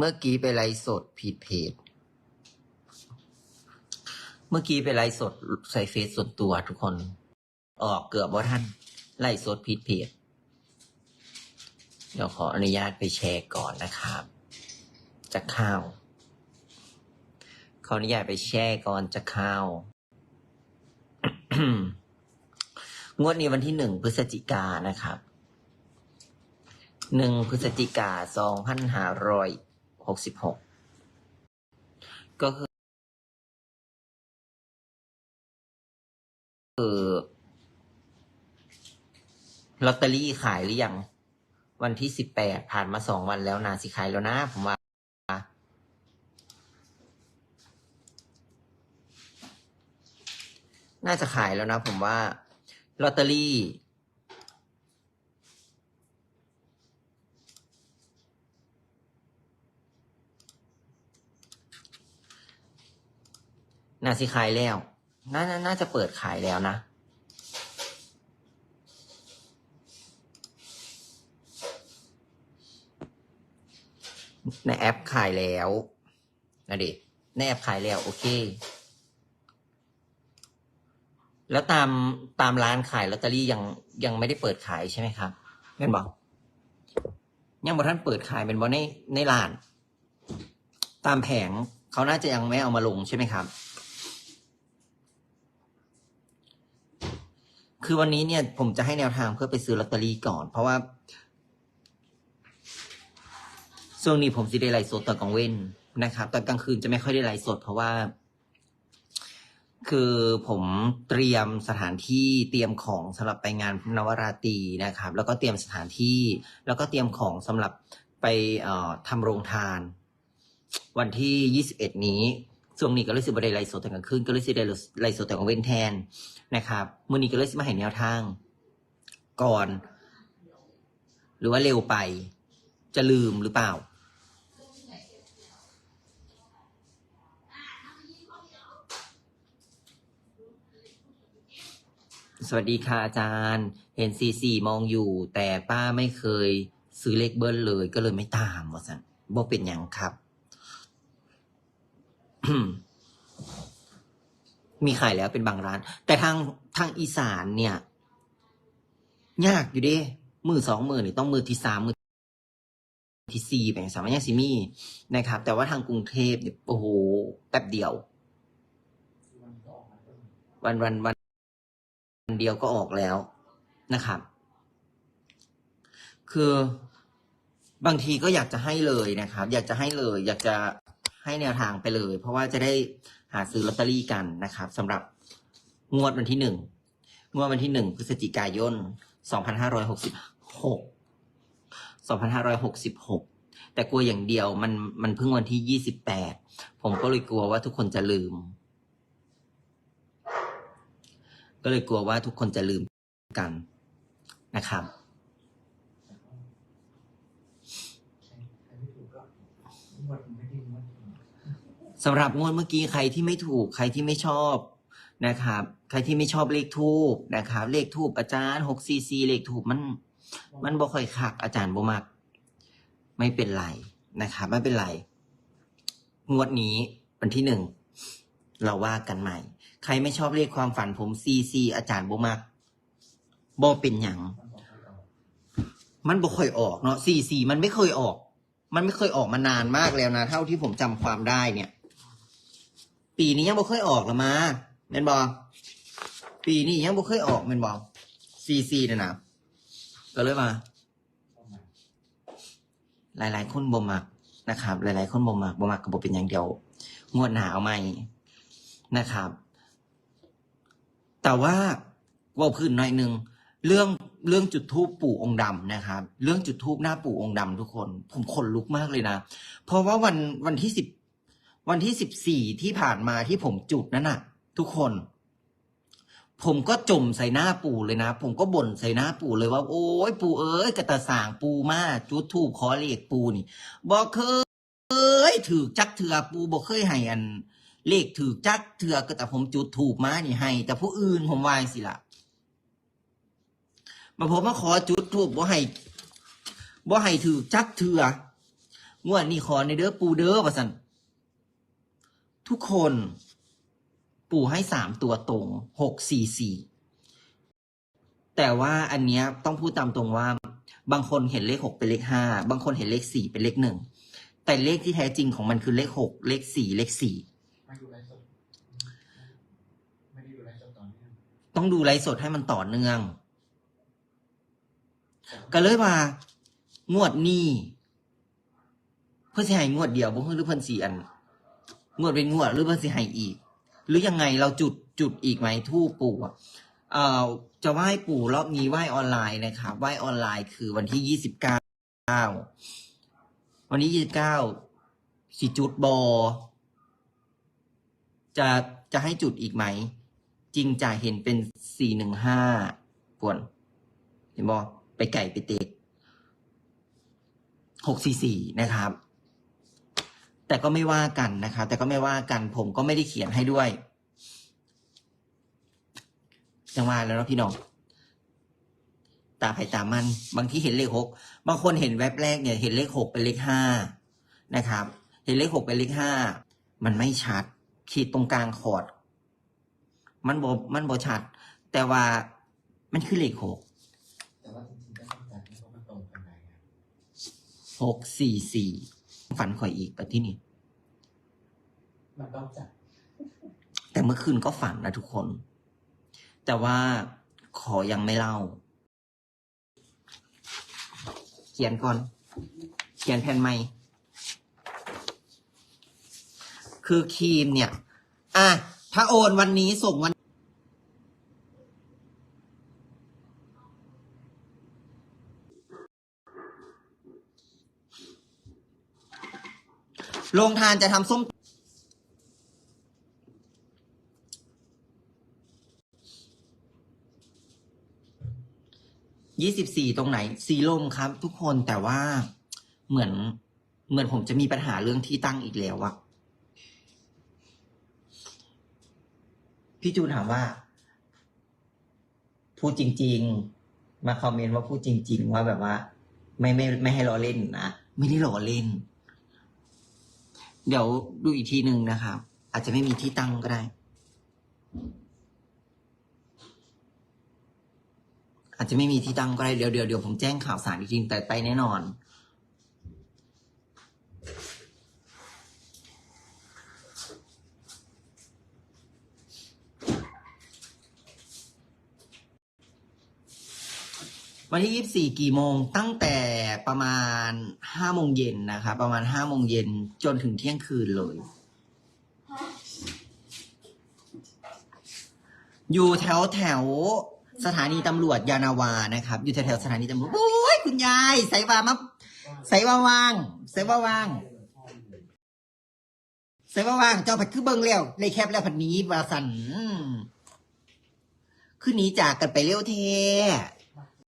เมื่อกี้ไปไลฟ์สดผิดเพจ เมื่อกี้ไปไลฟ์สดใส่เฟซส่วนตัวทุกคน ออกเกือบว่าท่านไลฟ์สดผิดเพจ เดี๋ยวขออนุญาตไปแชร์ก่อนนะครับ จะข้าว ขออนุญาตไปแชร์ก่อนจะข้าวงวดนี้วันที่หนึ่งพฤศจิกานะครับหนึ่งพฤศจิกาสองพันห้าร้อย หกสิบหกก็คือคือลอตเตอรี่ขายหรือยัง วันที่สิบแปดผ่านมาสองวันแล้วนาสิขายแล้วนะ ผมว่า น่าจะขายแล้วนะ ผมว่าลอตเตอรี่ น่าสิขายแล้ว น่านาน่าจะเปิดขายแล้วนะ ในแอปขายแล้วนะดิในแอปขายแล้ว โอเค แล้วตามตามร้านขายลอตเตอรี่ยังยังไม่ได้เปิดขายใช่ไหมครับแม่นบอกยังบอกท่านเปิดขายเป็นว่าในในร้าน ตามแผงเขาน่าจะยังไม่เอามาลงใช่ไหมครับ คือวันนี้เนี่ยผมจะให้แนวทางเพื่อไปซื้อลอตเตอรี่ก่อน เพราะว่าช่วงนี้ผมสิได้ไลฟ์สดตอนกลางเว้นนะครับตอนกลางคืนจะไม่ค่อยได้ไลฟ์สด เพราะว่า คือผมเตรียมสถานที่เตรียมของสำหรับไปงานนวราตรีนะครับ แล้วก็เตรียมสถานที่แล้วก็เตรียมของสำหรับไปเอ่อทำโรงทาน วันที่21นี้ ช่วงนี้ก็เลยสิบได้ไลฟ์สดแต่กลางคืนก็เลยสิได้ไลฟ์สดแต่กลางเว้นแทนนะครับมื่อนี้ก็เลยสิมาเห็นแนวทาง ก่อน หรือว่าเร็วไป จะลืมหรือเปล่า สวัสดีค่ะอาจารย์เห็นซีซีมองอยู่ แต่ป้าไม่เคยซื้อเลขเบิ้ลเลยก็เลยไม่ตามว่าสันบ่เป็นอย่างครับ มีขายแล้วเป็นบางร้าน แต่ทางทางอีสานเนี่ย ยากอยู่เด้มือสองมือนี่ต้องมือที่สามมือที่สี่แบ่งสามารถยังซิมีนะครับ แต่ว่าทางกรุงเทพเนี่ยโอ้โหแป๊บเดียววันวันวันวันเดียวก็ออกแล้วนะครับ คือบางทีก็อยากจะให้เลยนะครับ อยากจะให้เลย อยากจะ ให้แนวทางไปเลย เพราะว่าจะได้หาซื้อลอตเตอรี่กันนะครับสำหรับงวดวันที่หนึ่งงวดวันที่หนึ่งพฤศจิกายนสองพันห้าร้อยหกสิบหกสองพันห้าร้อยหกสิบหกแต่กลัวอย่างเดียวมันมันเพิ่งวันที่ยี่สิบแปดผมก็เลยกลัวว่าทุกคนจะลืม ก็เลยกลัวว่าทุกคนจะลืมกันนะครับ สำหรับงวดเมื่อกี้ใครที่ไม่ถูกใครที่ไม่ชอบนะครับ ใครที่ไม่ชอบเลขทูบนะครับ เลขทูบอาจารย์หกซีซีเลขทูบมัน มันบ่ค่อยคักอาจารย์บ่มัก ไม่เป็นไรนะครับไม่เป็นไร งวดนี้วันที่หนึ่งเราว่ากันใหม่ ใครไม่ชอบเลขความฝันผมซีซีอาจารย์บ่มักบ่เป็นหยังมันบ่ค่อยออกเนาะซีซีมันไม่เคยออก มันไม่เคยออกมานานมากแล้วนะ เท่าที่ผมจำความได้เนี่ย ปีนี้ยังบ่เคยออกหรอมาเมนบอปีนี้ยังบ่เคยออกเมนบอซีซีเนี่ยนะก็เลยมาหลายๆคนบ่มักนะครับ หลายๆคนบ่มักบ่มักก็บ่เป็นอย่างเดียว งวดหนาเอาไหมนะครับ แต่ว่าว่าพื้นหน่อยหนึ่งเรื่องเรื่องจุดทูปปู่องค์ดำนะครับ เรื่องจุดทูปหน้าปู่องค์ดำทุกคน ผมขนลุกมากเลยนะ เพราะว่าวันวันที่สิบ วันที่สิบสี่ที่ผ่านมาที่ผมจุดนั่นน่ะ ทุกคน ผมก็จมใส่หน้าปู่เลยนะ ผมก็บ่นใส่หน้าปู่เลยว่า โอ้ยปู่เอ้ยกระตาสางปูมาจุดทูบขอเลขปูนี่บอกเคยถือจักเถือปูบอกเคยให้อัน เลขถือจักเถือก็แต่ผมจุดถูกมานี่ให้ แต่ผู้อื่นผมวายสิละมาผมมาขอจุดทูบบ่ให้บ่ให้ถือจักเถืองวดนี้ขอในเด้อปูเด้อประสัน ทุกคน ปู่ให้สามตัวตรงหกสี่สี่แต่ว่าอันเนี้ยต้องพูดตามตรงว่า บางคนเห็นเลขหกเป็นเลขห้าบางคนเห็นเลขสี่เป็นเลขหนึ่งแต่เลขที่แท้จริงของมันคือเลขหกเลขสี่เลขสี่ไม่ดูไลฟ์สดไม่ได้ดูไลฟ์สดตอนนี้ต้องดูไลฟ์สดให้มันต่อเนื่อง ก็เลยว่างวดนี้ เพื่อสิให้งวดเดียวบ่ฮู้หรือเพิ่นสิอัน งวดเป็นงวดหรือเพิ่นสิให้อีก หรือยังไงเราจุดจุดอีกไหมทูปปู่อะเอ่อจะไหว้ปู่รอบนี้ไหว้ออนไลน์นะครับไหว้ออนไลน์คือวันที่ยี่สิบเก้าวันที่ยี่สิบเก้าสิจุดบอจะจะให้จุดอีกไหม จริงจะเห็นเป็นสี่หนึ่งห้าปวน เห็นบอไปไก่ไปเตกหกสี่สี่นะครับ แต่ก็ไม่ว่ากันนะครับแต่ก็ไม่ว่ากันผมก็ไม่ได้เขียนให้ด้วยจังว่าแล้วเนาะพี่น้องตาไผ่ตามัน บางที่เห็นเลขหกบางคนเห็นแว็บแรกเนี่ย เห็นเลขหกเป็นเลขห้านะครับ เห็นเลขหกเป็นเลขห้ามันไม่ชัด ขีดตรงกลางขอด มันบมันบชัด แต่ว่ามันคือเลขหกแต่ว่าจริงๆก็ต้องการให้เขามาตรงกันไหนอะหกสี่สี่ ฝันข่อยอีกแบบที่นี่มันต้องจัดแต่เมื่อคืนก็ฝันนะทุกคน แต่ว่าขอยังไม่เล่า เขียนก่อน เขียนแผ่นใหม่ คือครีมเนี่ย อะ ถ้าโอนวันนี้ส่งวัน โรงทานจะทำส้มยี่สิบสี่ตรงไหนสีลมครับ ทุกคนแต่ว่าเหมือน เหมือนผมจะมีปัญหาเรื่องที่ตั้งอีกแล้วอะพี่จูนถามว่า พูดจริง ๆ มาคอมเมนต์ว่าพูดจริง ๆ ว่าแบบว่า ไม่ไม่ไม่ให้ล้อเล่นนะ ไม่ได้ล้อเล่น เดี๋ยวดูอีกทีหนึ่งนะครับ อาจจะไม่มีที่ตั้งก็ได้ อาจจะไม่มีที่ตั้งก็ได้ เดี๋ยวเดี๋ยวเดี๋ยวผมแจ้งข่าวสารอีกทีแต่ไปแน่นอน วันที่ยี่สิบสี่กี่โมง ตั้งแต่ประมาณห้าโมงเย็นนะครับประมาณห้าโมงเย็นจนถึงเที่ยงคืนเลย อยู่แถวแถวสถานีตำรวจยานาวานะครับ อยู่แถวแถวสถานีตำรวจโอ้ยคุณยายใส่วามาใส่วาวางใส่วาวางใส่วาวางเจ้าผัดคือเบิ้งแล้วในแคบแล้วผัดนี้วาสันคือหนีจากกันไปเร็วเท